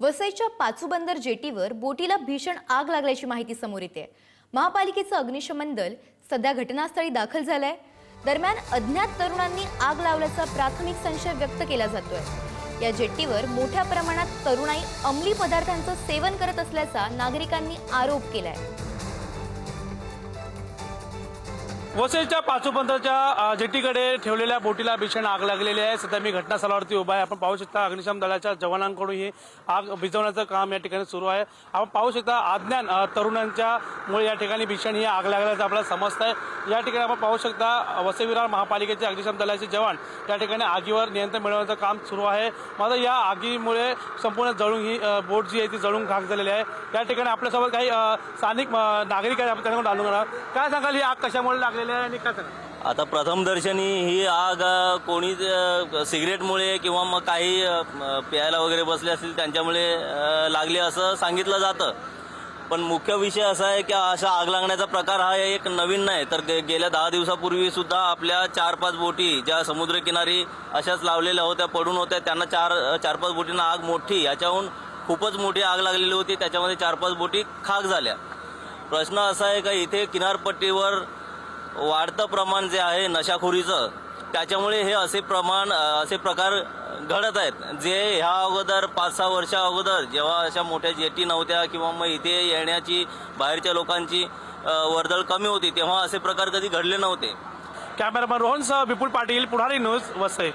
वसईच्या पाचूबंदर जेटीवर बोटीला भीषण आग लागल्याची माहिती समोर येते. महापालिकेचं अग्निशमन दल सध्या घटनास्थळी दाखल झालंय. दरम्यान अज्ञात तरुणांनी आग लावल्याचा प्राथमिक संशय व्यक्त केला जातोय. या जेट्टीवर मोठ्या प्रमाणात तरुणाई अंमली पदार्थांचं सेवन करत असल्याचा नागरिकांनी आरोप केलाय. वसईच्या पाचोपंथाच्या जेटीकडे ठेवलेल्या बोटीला भीषण आग लागलेली आहे. सध्या मी घटनास्थळावरती उभा आहे. आपण पाहू शकता अग्निशमन दलाच्या जवानांकडून ही आग भिजवण्याचं काम या ठिकाणी सुरू आहे. आपण पाहू शकता अज्ञान तरुणांच्यामुळे तरुणांच्या मुळे या ठिकाणी भीषण ही आग लागल्याचं आपल्याला समजत आहे. या ठिकाणी आपण पाहू शकता अ, वसई विरार महापालिकेचे अग्निशमन दलाचे जवान या ठिकाणी आगीवर नियंत्रण मिळवण्याचं काम सुरू आहे. मात्र या आगीमुळे संपूर्ण जळून ही बोट जी आहे ती जळून खाक झालेली आहे. या ठिकाणी आपल्यासोबत काही स्थानिक नागरिक आहेत. आपण त्यांना जाणून काय सांगाल ही आग कशामुळे लागलेली आहे आणि कचरा आता प्रथमदर्शनी ही आग अ, कोणी अ, सिगरेटमुळे किंवा मग काही अ, म, प्यायला वगैरे बसले असतील त्यांच्यामुळे अ, लागली असं सांगितलं जातं. पण मुख्य विषय असा आहे की अशा आग लागण्याचा प्रकार हा एक नवीन नाही. तर गे- गेल्या दहा दिवसापूर्वी सुद्धा आपल्या चार पाच बोटी ज्या समुद्रकिनारी अशाच लावलेल्या होत्या पडून होत्या त्यांना चार चार पाच बोटींना आग मोठी याच्याहून खूपच मोठी आग लागलेली होती त्याच्यामध्ये चार पाच बोटी खाक झाल्या. प्रश्न असा आहे का इथे किनारपट्टीवर वाढतं प्रमाण जे आहे नशाखोरीचं त्याच्यामुळे हे असे प्रमाण असे प्रकार घडत आहेत. जे ह्या अगोदर पाच सहा वर्षा अगोदर जेव्हा अशा मोठ्या जेटी नव्हत्या किंवा मग इथे येण्याची बाहेरच्या लोकांची वर्दळ कमी होती तेव्हा असे प्रकार कधी घडले नव्हते. कॅमेरामॅन रोहनसह विपुल पाटील पुढारी न्यूज वसई.